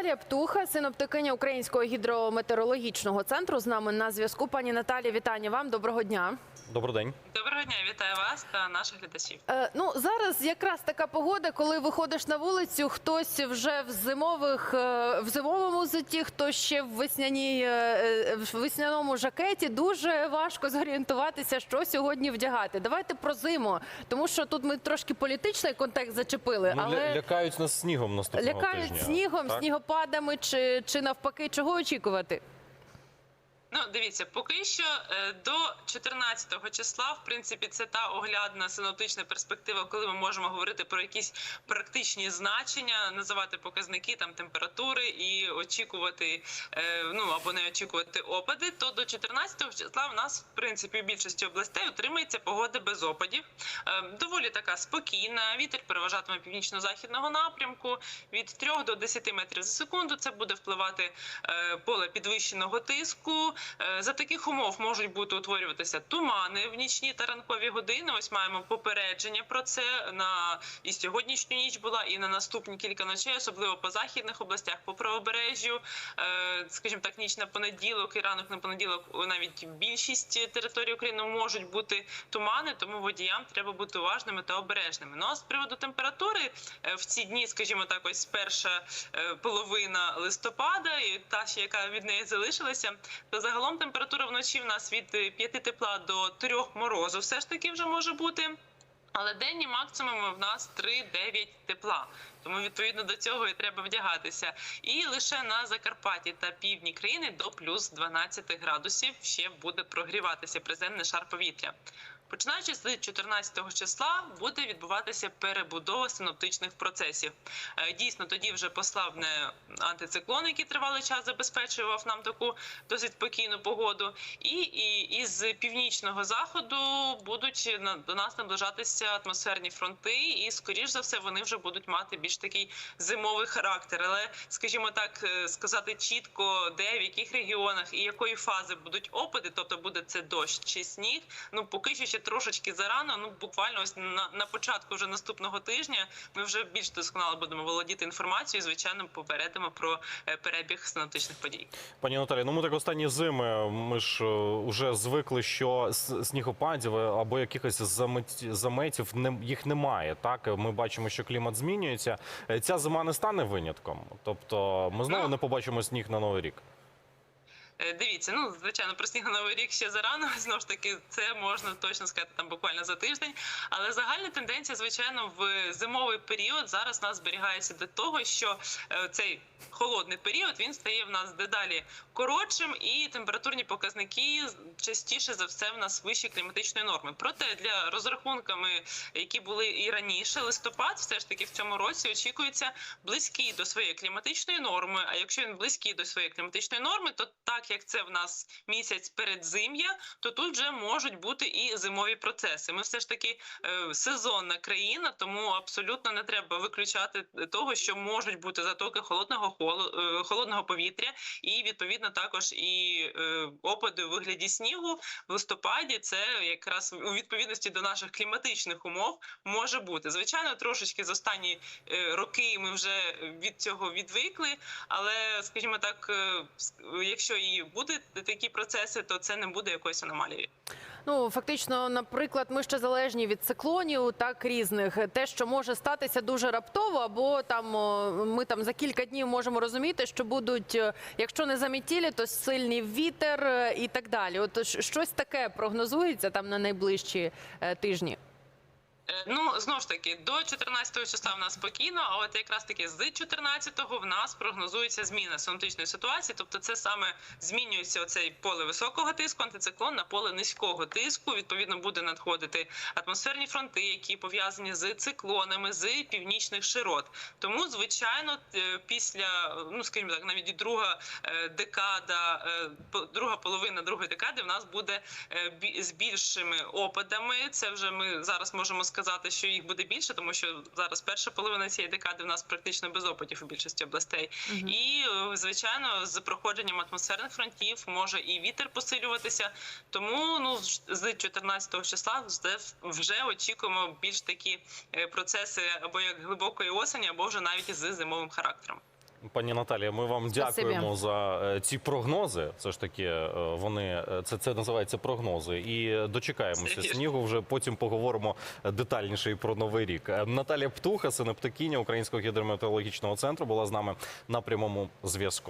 Наталія Птуха, синоптикиня Українського гідрометеорологічного центру. З нами на зв'язку. Пані Наталі, вітання вам. Доброго дня. Добрий день. Доброго дня, вітаю вас та наших глядачів. Е, ну зараз якраз така погода, коли виходиш на вулицю, хтось вже в зимових е, в зимовому взутті, хтось ще в весняній е, е, в весняному жакеті. Дуже важко зорієнтуватися, що сьогодні вдягати. Давайте про зиму, тому що тут ми трошки політичний контекст зачепили, Ну, але лякають нас снігом наступного лякають тижня. снігом, так? Снігопадами чи, чи навпаки, чого очікувати? Ну, дивіться, поки що е, до 14 числа, в принципі, це та оглядна синоптична перспектива, коли ми можемо говорити про якісь практичні значення, називати показники там температури і очікувати, е, ну або не очікувати опади. То до 14 числа в нас, в принципі, в більшості областей утримається погода без опадів. Е, Доволі така спокійна. Вітер переважатиме північно-західного напрямку від 3 до 10 метрів за секунду. Це буде впливати поле підвищеного тиску. Е, За таких умов можуть бути утворюватися тумани в нічні та ранкові години. Ось маємо попередження про це на і сьогоднішню ніч була, і на наступні кілька ночей, особливо по західних областях, по правобережжю. Е, Скажімо так, ніч на понеділок і ранок на понеділок навіть більшість території України можуть бути тумани, тому водіям треба бути уважними та обережними. Ну а з приводу температури е, в ці дні, скажімо так, ось перша половина листопада, і та ще яка від неї залишилася, то загалом температура вночі в нас від 5 тепла до 3 морозу все ж таки вже може бути. Але денні максимуми в нас 3-9 тепла. Тому відповідно до цього і треба вдягатися. І лише на Закарпатті та півдні країни до плюс 12 градусів ще буде прогріватися приземний шар повітря. Починаючи з 14 числа буде відбуватися перебудова синоптичних процесів. Е, Дійсно, тоді вже послабне антициклон, який тривалий час забезпечував нам таку досить спокійну погоду. І, і із північного заходу будуть до нас наближатися атмосферні фронти, і скоріш за все вони вже будуть мати більш такий зимовий характер. Але, скажімо так, е, сказати чітко, де в яких регіонах і якої фази будуть опади, тобто буде це дощ чи сніг. Ну поки що ще трошечки зарано. Ну буквально ось на, на початку вже наступного тижня ми вже більш досконало будемо володіти інформацією. Звичайно, попередимо про е, перебіг синоптичних подій. Пані Наталі, ну ми так останні зими. Ми ж е, вже звикли, що снігопадів або якихось замет- заметів не їх немає. Так ми бачимо, що клімат змінюється. Е, Ця зима не стане винятком. Тобто, ми знову Ну. не побачимо сніг на новий рік. Е, Дивіться, ну звичайно, про сніг на новий рік ще зарано. Знову ж таки, це можна точно сказати там буквально за тиждень. Але загальна тенденція, звичайно, в зимовий період зараз нас зберігається до того, що е, цей холодний період він стає в нас дедалі коротшим, і температурні показники частіше за все в нас вищі кліматичної норми. Проте для розрахунками, які були і раніше, листопад, все ж таки в цьому році очікується близький до своєї кліматичної норми. А якщо він близький до своєї кліматичної норми, то так як це в нас місяць передзим'я, то тут вже можуть бути і зимові процеси. Ми все ж таки е, сезонна країна, тому абсолютно не треба виключати того, що можуть бути затоки холодного холо, е, холодного повітря, і відповідно також і е, опади у вигляді снігу в листопаді. Це якраз у відповідності до наших кліматичних умов може бути. Звичайно, трошечки з останні е, роки ми вже від цього відвикли, але скажімо так, е, якщо і будуть такі процеси, то це не буде якоюсь аномалією. Ну фактично, наприклад, ми ще залежні від циклонів, так різних. Те, що може статися дуже раптово, або там ми там за кілька днів можемо розуміти, що будуть, е, якщо не замітілі, то сильний вітер е, і так далі. От щось таке прогнозується там на найближчі е, тижні. Е, Ну знову ж таки, до 14 числа в нас спокійно. А от якраз таки з 14-го в нас прогнозується зміна синоптичної ситуації. Тобто, це саме змінюється оцей поле високого тиску, антициклон на поле низького тиску. Відповідно, буде надходити атмосферні фронти, які пов'язані з циклонами з північних широт. Тому, звичайно, е, після ну скажімо так, навіть друга е, декада, друга половина другої декади в нас буде з більшими опадами. Це вже ми зараз можемо сказати, що їх буде більше, тому що зараз перша половина цієї декади в нас практично без опадів у більшості областей. І е, звичайно, з проходженням атмосферних фронтів може і вітер посилюватися. Тому ну з- з 14 числа вже, вже очікуємо більш такі е, процеси або як глибокої осені, або вже навіть з зимовим характером. Пані Наталія, ми вам Спасибі. дякуємо за е, ці прогнози. Це ж таки, е, вони е, це, це називається прогнози. І дочекаємося снігу. Вже потім поговоримо детальніше і про новий рік. Наталія Птуха, синоптикиня Українського гідрометеорологічного центру, була з нами на прямому зв'язку.